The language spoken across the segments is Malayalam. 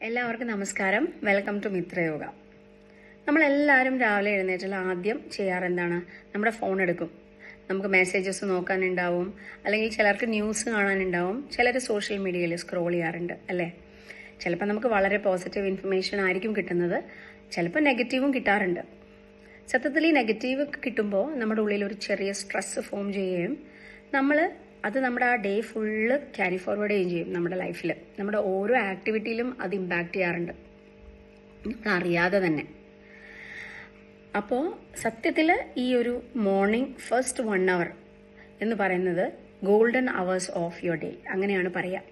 എല്ലാവർക്കും നമസ്കാരം. വെൽക്കം ടു മിത്രയോഗ നമ്മളെല്ലാവരും രാവിലെ എഴുന്നേറ്റാൽ ആദ്യം ചെയ്യാറെന്താണ്? നമ്മുടെ ഫോൺ എടുക്കും. നമുക്ക് മെസ്സേജസ് നോക്കാനുണ്ടാവും. അല്ലെങ്കിൽ ചിലർക്ക് ന്യൂസ് കാണാനുണ്ടാവും. ചിലർ സോഷ്യൽ മീഡിയയിൽ സ്ക്രോൾ ചെയ്യാറുണ്ട് അല്ലേ? ചിലപ്പോൾ നമുക്ക് വളരെ പോസിറ്റീവ് ഇൻഫർമേഷൻ ആയിരിക്കും കിട്ടുന്നത്. ചിലപ്പോൾ നെഗറ്റീവും കിട്ടാറുണ്ട്. സത്യത്തിൽ ഈ നെഗറ്റീവ് കിട്ടുമ്പോൾ നമ്മുടെ ഉള്ളിൽ ഒരു ചെറിയ സ്ട്രെസ് ഫോം ചെയ്യുകയും നമ്മൾ അത് നമ്മുടെ ആ ഡേ ഫുള്ള് ക്യാരി ഫോർവേഡ് ചെയ്യുകയും ചെയ്യും നമ്മുടെ ലൈഫിൽ നമ്മുടെ ഓരോ ആക്ടിവിറ്റിയിലും അത് ഇമ്പാക്റ്റ് ചെയ്യാറുണ്ട്. അറിയാതെ തന്നെ. അപ്പോൾ സത്യത്തിൽ ഈ ഒരു മോർണിംഗ് ഫസ്റ്റ് വൺ അവർ എന്ന് പറയുന്നത് golden hours of your day അങ്ങനെയാണ് പറയുക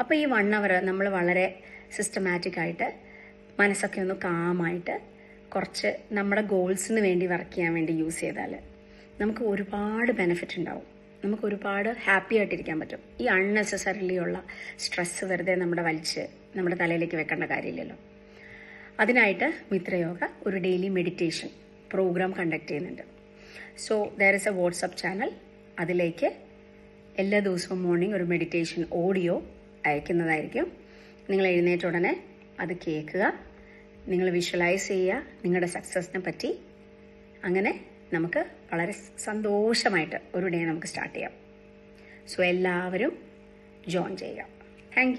അപ്പോൾ ഈ വൺ അവർ നമ്മൾ വളരെ സിസ്റ്റമാറ്റിക് ആയിട്ട് മനസ്സൊക്കെ ഒന്ന് കാമായിട്ട് കുറച്ച് നമ്മുടെ ഗോൾസിന് വേണ്ടി വർക്ക് ചെയ്യാൻ വേണ്ടി യൂസ് ചെയ്താൽ നമുക്ക് ഒരുപാട് ബെനിഫിറ്റ് ഉണ്ടാവും. നമുക്ക് ഒരുപാട് ഹാപ്പി ആയിട്ടിരിക്കാൻ പറ്റും. ഈ അൺനെസസറിലി ഉള്ള സ്ട്രെസ് വെറുതെ നമ്മുടെ വലിച്ച് നമ്മുടെ തലയിലേക്ക് വെക്കേണ്ട കാര്യമില്ലല്ലോ. അതിനായിട്ട് മിത്രയോഗ ഒരു ഡെയിലി മെഡിറ്റേഷൻ പ്രോഗ്രാം കണ്ടക്ട് ചെയ്യുന്നുണ്ട്. So there is a WhatsApp channel അതിലേക്ക് എല്ലാ ദിവസവും മോർണിംഗ് ഒരു മെഡിറ്റേഷൻ ഓഡിയോ അയക്കുന്നതായിരിക്കും. നിങ്ങൾ എഴുന്നേറ്റ ഉടനെ അത് കേൾക്കുക. നിങ്ങൾ വിഷ്വലൈസ് ചെയ്യുക. നിങ്ങളുടെ സക്സസിനെ പറ്റി അങ്ങനെ നമുക്ക് വളരെ സന്തോഷമായിട്ട് ഒരു ഡേ നമുക്ക് സ്റ്റാർട്ട് ചെയ്യാം. സോ എല്ലാവരും ജോയിൻ ചെയ്യുക. താങ്ക്